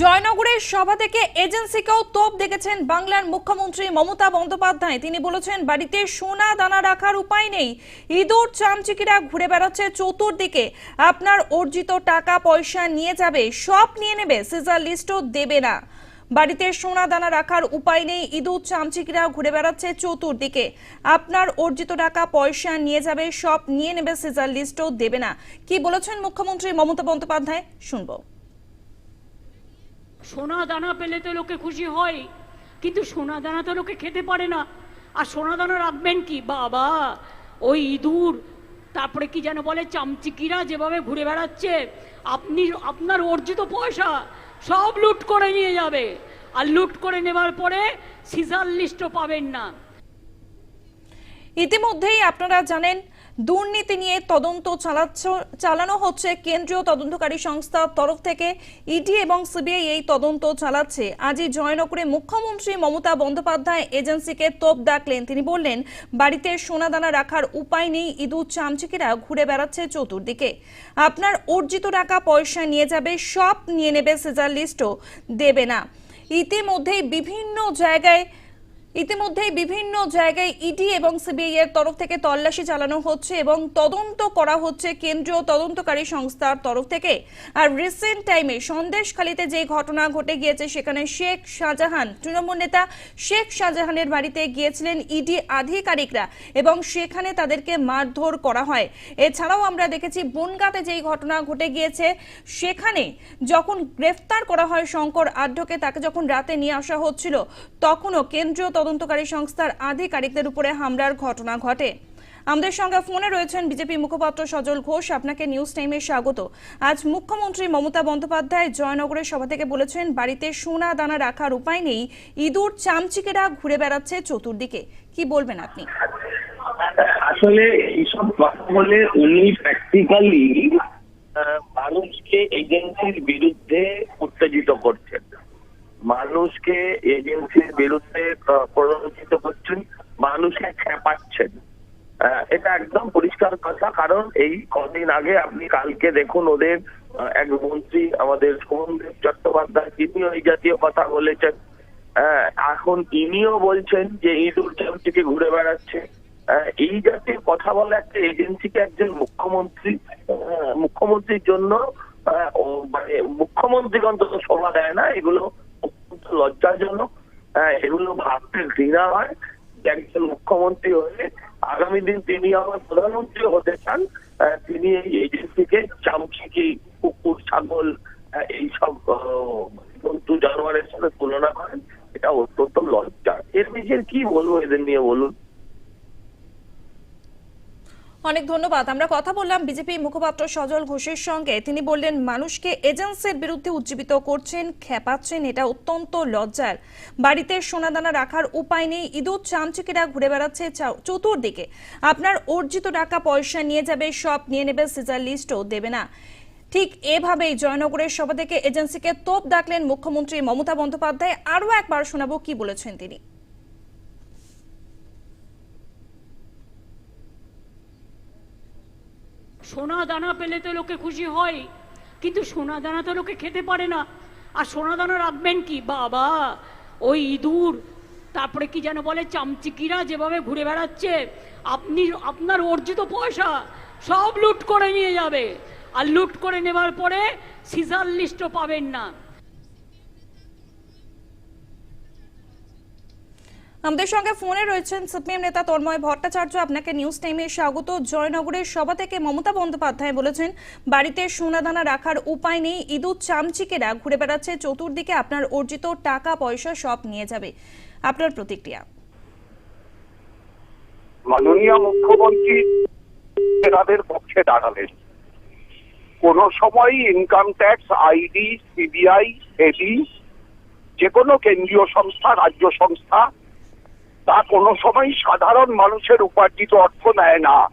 জয়নগরের সভা থেকে এজেন্সিকেও তোপ দেখেছেন বাংলার মুখ্যমন্ত্রী মমতা বন্দ্যোপাধ্যায়। তিনি বলেছেন, বাড়িতে সোনা দানা রাখার উপায় নেই। ইঁদুর, চামচিকিরা ঘুরে বেড়াচ্ছে চতুর্দিকে। আপনার অর্জিত টাকা, পয়সা নিয়ে যাবে, সব নিয়ে নেবে, সিজার লিস্টও দেবে না। বাড়িতে সোনা দানা রাখার উপায় নেই, ইঁদুর, চামচিকিরা ঘুরে বেড়াচ্ছে চতুর্দিকে। আপনার অর্জিত টাকা, পয়সা নিয়ে যাবে, সব নিয়ে নেবে, সিজার লিস্টও দেবে না। কি বলেছেন মুখ্যমন্ত্রী মমতা বন্দ্যোপাধ্যায়? শুনব। সোনা দানা পেলে তো লোকে খুশি হয়, কিন্তু সোনা দানা তো লোকে খেতে পারে না। আর সোনা দানা রাখবেন কি? বাবা, ওই ইঁদুর, তারপরে কি যেন বলে, চামচিকিরা যেভাবে ঘুরে বেড়াচ্ছে, আপনি, আপনার অর্জিত পয়সা সব লুট করে নিয়ে যাবে। আর লুট করে নেবার পরে সিজার লিস্টও পাবেন না। ইতিমধ্যেই আপনারা জানেন দুর্নীতি নিয়ে তদন্ত চালানো হচ্ছে কেন্দ্রীয় তদন্তকারী সংস্থার তরফ থেকে। ইডি এবং সিবিআই এই তদন্ত চালাচ্ছে। আজই জয়নগরে মুখ্যমন্ত্রী মমতা বন্দ্যোপাধ্যায় এজেন্সিকে তোপ ডাকলেন। তিনি বললেন, বাড়িতে সোনাদানা রাখার উপায় নেই ইঁদুর চামচিকেরা ঘুরে বেড়াচ্ছে চতুর্দিকে। আপনার অর্জিত টাকা পয়সা নিয়ে যাবে, সব নিয়ে নেবে সিজার লিস্টও দেবে না। ইতিমধ্যেই বিভিন্ন জায়গায় ইতিমধ্যেই বিভিন্ন জায়গায় ইডি এবং সিবিআই এর তরফ থেকে তল্লাশি চালানো হচ্ছে এবং তদন্ত করা হচ্ছে কেন্দ্রীয় তদন্তকারী সংস্থার তরফ থেকে। আর রিসেন্ট টাইমে সন্দেশখালীতে যে ঘটনা ঘটে গিয়েছে, সেখানে শেখ শাহজাহান, তৃণমূল নেতা শেখ শাহজাহানের বাড়িতে গিয়েছিলেন ইডি আধিকারিকরা এবং সেখানে তাদেরকে মারধর করা হয়। এছাড়াও আমরা দেখেছি, বনগাঁতে যেই ঘটনা ঘটে গিয়েছে, সেখানে যখন গ্রেফতার করা হয় শঙ্কর আঢ্যকে, তাকে যখন রাতে নিয়ে আসা হচ্ছিল, তখনও কেন্দ্রীয় তদন্তকারী সংস্থার আধিকারিকদের উপরে হামলার ঘটনা ঘটে। আমাদের সঙ্গে ফোনে রয়েছেন বিজেপি মুখপাত্র সজল ঘোষ। আপনাকে নিউজ টাইমে স্বাগত। আজ মুখ্যমন্ত্রী মমতা বন্দ্যোপাধ্যায় জয়নগরের সভা থেকে বলেছেন, বাড়িতে সোনা দানা রাখার উপায় নেই, ইঁদুর, চামচিকেরা ঘুরে বেড়াচ্ছে চতুর্দিকে। কি বলবেন আপনি? আসলে এইসব কথা বলে উনি প্র্যাকটিক্যালি মানুষকে এজেন্সির বিরুদ্ধে উত্তেজিত করছেন। মানুষকে এজেন্সির বিরুদ্ধে প্ররোচিত করছেন, মানুষকে খেপাচ্ছেন এটা একদম পরিষ্কার কথা, কারণ এই কদিন আগে আপনি কালকে দেখুন ওদের এক মন্ত্রী আমাদের সোমদেব চট্টোপাধ্যায়, তিনিও এই জাতীয় কথা বলেছেন। এখন তিনিও বলছেন যে ইঁদুর চামচিকে ঘুরে বেড়াচ্ছে। এই জাতীয় কথা বলা একটা এজেন্সিকে একজন মুখ্যমন্ত্রী মুখ্যমন্ত্রীর জন্য মানে মুখ্যমন্ত্রী অন্তত শোভা দেয় না, এগুলো অত্যন্ত লজ্জাজনক। হ্যাঁ এগুলো ভাবতে ঘৃণা হয় একজন মুখ্যমন্ত্রী হয়ে আগামী দিন তিনি আমার প্রধানমন্ত্রী হতে চান। আহ, তিনি এই এজেন্সিকে চামচিকি কুকুর ছাগল আহ, এইসব জন্তু জানোয়ারের সাথে তুলনা করেন এটা অত্যন্ত লজ্জা। এর নিজের কি বলব এদের নিয়ে বলুন? অনেক ধন্যবাদ। আমরা কথা বললাম বিজেপি মুখপাত্র সজল ঘোষের সঙ্গে। তিনি বললেন, মানুষকে এজেন্সির বিরুদ্ধে উজ্জীবিত করছেন, খেপাচ্ছেন, এটা অত্যন্ত লজ্জার। বাড়িতে সোনাদানা রাখার উপায় নেই, ইঁদুর চামচিকেরা ঘুরে বেড়াচ্ছে চতুর্দিকে। আপনার অর্জিত টাকা পয়সা নিয়ে যাবে, সব নিয়ে নেবে, সিজার লিস্টও দেবে না। ঠিক এভাবেই জয়নগরের সভা থেকে এজেন্সিকে তোপ ডাকলেন মুখ্যমন্ত্রী মমতা বন্দ্যোপাধ্যায়। আরও একবার শোনাবো কি বলেছেন তিনি। সোনা দানা পেলে তো লোকে খুশি হয়, কিন্তু সোনা দানা তো লোকে খেতে পারে না। আর সোনা দানা রাখবেন কি? বাবা, ওই ইঁদুর, তারপরে কি যেন বলে, চামচিকিরা যেভাবে ঘুরে বেড়াচ্ছে, আপনি, আপনার অর্জিত পয়সা সব লুট করে নিয়ে যাবে। আর লুট করে নেবার পরে সিজার লিস্টও পাবেন না। আমাদের সঙ্গে ফোনে রয়েছেন সিপিএম নেতা তন্ময় ভট্টাচার্য। আপনাকে নিউজ টাইমে স্বাগত। জয়নগরের সভা থেকে মমতা বন্দ্যোপাধ্যায় বলেছেন, বাড়িতে সোনাদানা রাখার উপায় নেই, ইঁদুর চামচিকেরা ঘুরে বেড়াচ্ছে, চতুর্দিকে আপনার অর্জিত টাকা, পয়সা সব নিয়ে যাবে। আপনার প্রতিক্রিয়া? মাননীয় মুখ্যমন্ত্রী তাদের পক্ষে দাঁড়ালেন। কোন সময় income tax ID CBI ED যে কোনো কেন্দ্রীয় সংস্থা, রাজ্য সংস্থা তা কোনো সময় সাধারণ মানুষের উপার্জিত অর্থ নেয় না।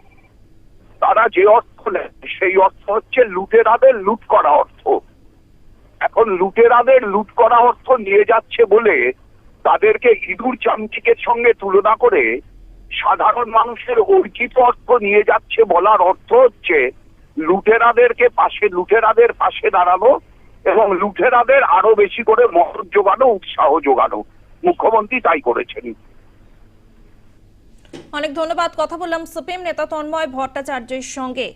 তারা যে অর্থ নেয়, সেই অর্থ হচ্ছে লুটেরাদের লুট করা অর্থ। এখন লুটেরাদের লুট করা অর্থ নিয়ে যাচ্ছে বলে তাদেরকে ইঁদুর চামচিকের সঙ্গে তুলনা করে সাধারণ মানুষের অর্জিত অর্থ নিয়ে যাচ্ছে বলার অর্থ হচ্ছে লুটেরাদেরকে পাশে লুটেরাদের পাশে দাঁড়ানো এবং লুঠেরাদের আরও বেশি করে মদত যোগানো, উৎসাহ যোগানো। মুখ্যমন্ত্রী তাই করেছেন। অনেক ধন্যবাদ। কথা বললাম সিপিএম নেতা তন্ময় ভট্টাচার্যের সঙ্গে।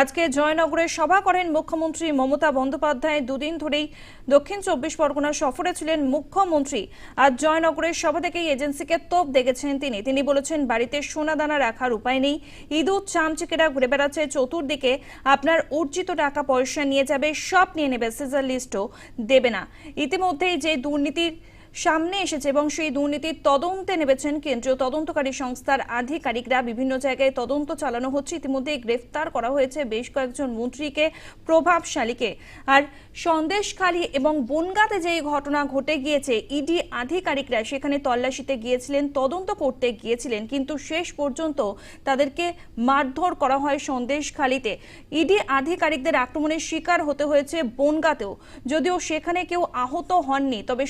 আজকে জয়নগরে সভা করেন মুখ্যমন্ত্রী মমতা বন্দ্যোপাধ্যায়। দুদিন ধরেই দক্ষিণ চব্বিশ পরগনা সফরে ছিলেন মুখ্যমন্ত্রী। আজ জয়নগরের সভা থেকেই এজেন্সিকে তোপ দেখেছেন তিনি। তিনি বলেছেন, বাড়িতে সোনাদানা রাখার উপায় নেই। ইঁদুর চামচিকেরা ঘুরে বেড়াচ্ছে। চতুর্দিকে আপনার অর্জিত টাকা পয়সা নিয়ে যাবে। সব নিয়ে নেবে, সিজার লিস্টও দেবে না। ইতিমধ্যেই যে দুর্নীতির সামনে এসেছে এবং সেই দুর্নীতির তদন্তে নেমেছেন কেন্দ্রীয় তদন্তকারী সংস্থার আধিকারিকরা। বিভিন্ন জায়গায় তদন্ত চালানো হচ্ছে। ইতিমধ্যে গ্রেফতার করা হয়েছে বেশ কয়েকজন মন্ত্রীকে, প্রভাবশালীকে। আর সন্দেশখালী এবং বনগাঁতে যে ঘটনা ঘটে গিয়েছে, ইডি আধিকারিকরা সেখানে তল্লাশিতে গিয়েছিলেন, তদন্ত করতে গিয়েছিলেন, কিন্তু শেষ পর্যন্ত তাদেরকে মারধর করা হয় সন্দেশখালীতে। ইডি আধিকারিকদের আক্রমণের শিকার হতে হয়েছে বনগাঁতেও। যদিও সেখানে কেউ আহত হননি, তবে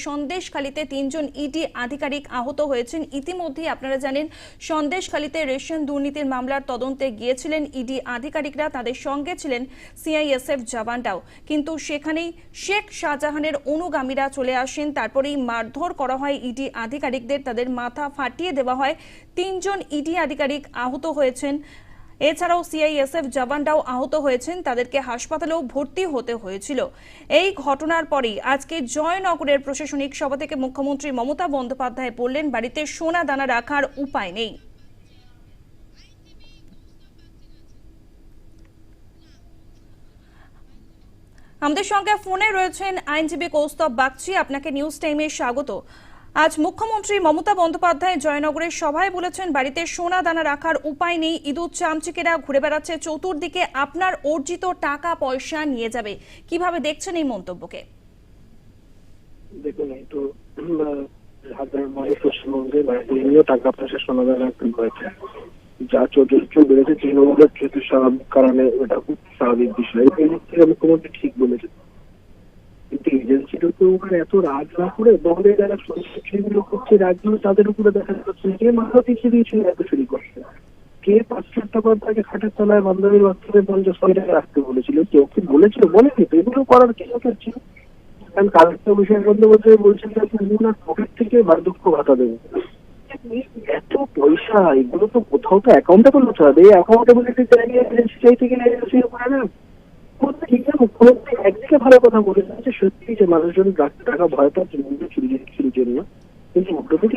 সন্দেশখালীতে তিনজন ইডি আধিকারিক আহত হয়েছেন। ইতিমধ্যেই আপনারা জানেন, সন্দেশখালীতে রেশন দুর্নীতির মামলার তদন্তে গিয়েছিলেন ইডি আধিকারিকরা, তাদের সঙ্গে ছিলেন সিআইএসএফ জওয়ানরাও। কিন্তু সেখানেই শেখ শাহজাহানের অনুগামীরা চলে আসেন, তারপরেই মারধর করা হয় ইডি আধিকারিকদের, তাদের মাথা ফাটিয়ে দেওয়া হয়। তিনজন ইডি আধিকারিক আহত হয়েছেন। এছাড়াও সিআইএসএফ জওয়ানরাও আহত হয়েছেন, তাদেরকে হাসপাতালেও ভর্তি হতে হয়েছিল। এই ঘটনার পরেই আজকে জয়নগরের প্রশাসনিক সভা থেকে মুখ্যমন্ত্রী মমতা বন্দ্যোপাধ্যায় বললেন, বাড়িতে সোনা দানা রাখার উপায় নেই। আমাদের সঙ্গে ফোনে রয়েছেন আইনজীবী কৌস্তব বাগচি, আপনাকে নিউজ টাইমে স্বাগত। আজ মুখ্যমন্ত্রী মমতা বন্দ্যোপাধ্যায় জয়নগরের সভায় বলেছেন, বাড়িতে সোনা দানা রাখার উপায় নেই, ইঁদুর চামচিকেরা ঘুরে বেড়াচ্ছে, চতুর্দিকে আপনার অর্জিত টাকা পয়সা নিয়ে যাবে। কীভাবে দেখছেন এই মন্তব্যকে? দেখুন মানুষ পশ্চিমবঙ্গে টাকা পয়সা সোনাদার রাখতে হয়েছে। যা চতুর্থ বেড়েছে তৃণমূলের যেহেতু স্বাভাবিক কারণে ওটা খুব স্বাভাবিক বিষয়। এই মুখ্যমন্ত্রী ঠিক বলেছেন। কিন্তু এজেন্সির উপর এত রাজ না করে বঙ্গের যারা চুরিগুলো করছে রাজ্য, তাদের উপরে দেখা যাচ্ছে কে মাথা পিছিয়ে দিয়েছিল এত চুরি করছে। কে পাঁচ লাখ টাকা তাকে খাটের তলায় বান্ধবীর বাচ্চাদের পঞ্চাশ কোটি টাকা রাখতে বলেছিল? কেউ কি বলেছিল? বলেনি তো। এগুলো করার কি হচ্ছে কারণ কালকে অভিষেক বন্দ্যোপাধ্যায় বলছেন যে আপনি পকেট থেকে বার্ধক্য ভাতা দেবেন। এত পয়সা, এগুলো তো কোথাও তো অ্যাকাউন্টে করতে হবে। এই অ্যাকাউন্টেবিলিটি জায়গায় চাইতে গেলে এজেন্সি করে না। একদিকে ভালো কথা বলেছেন যে সত্যি যে মানুষজন টাকা ভয় পাচ্ছে মূল্য চুরি জন্য, কিন্তু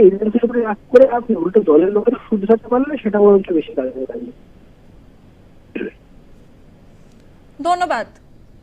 এজেন্সির উপরে রাগ করে আপনি উল্টো দলের লোকের সুদ ধারতে পারলে সেটা বরঞ্চ বেশি কাজে দাঁড়িয়ে ধন্যবাদ।